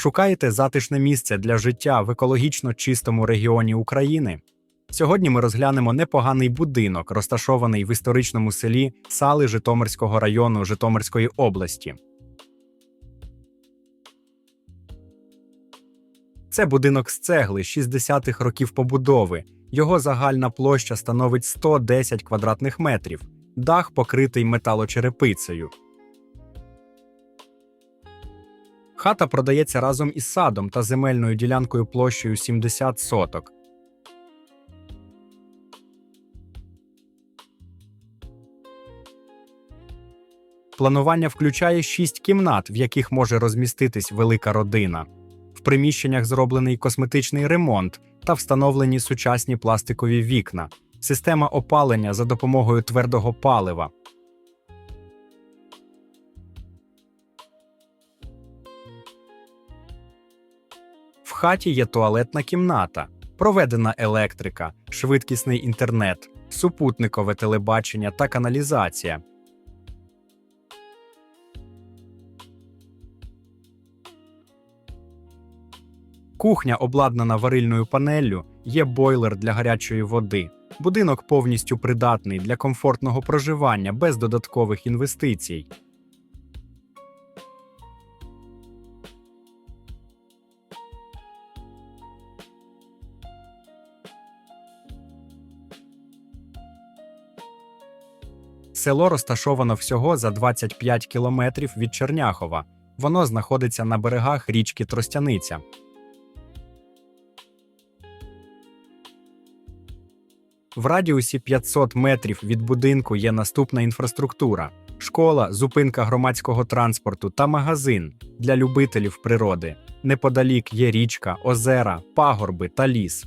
Шукаєте затишне місце для життя в екологічно чистому регіоні України? Сьогодні ми розглянемо непоганий будинок, розташований в історичному селі Сали Житомирського району Житомирської області. Це будинок з цегли 60-х років побудови. Його загальна площа становить 110 квадратних метрів. Дах покритий металочерепицею. Хата продається разом із садом та земельною ділянкою площею 70 соток. Планування включає шість кімнат, в яких може розміститись велика родина. В приміщеннях зроблений косметичний ремонт та встановлені сучасні пластикові вікна, система опалення за допомогою твердого палива. Хаті є туалетна кімната, проведена електрика, швидкісний інтернет, супутникове телебачення та каналізація. Кухня обладнана варильною панеллю, є бойлер для гарячої води. Будинок повністю придатний для комфортного проживання без додаткових інвестицій. Село розташовано всього за 25 кілометрів від Черняхова. Воно знаходиться на берегах річки Тростяниця. В радіусі 500 метрів від будинку є наступна інфраструктура: школа, зупинка громадського транспорту та магазин для любителів природи. Неподалік є річка, озера, пагорби та ліс.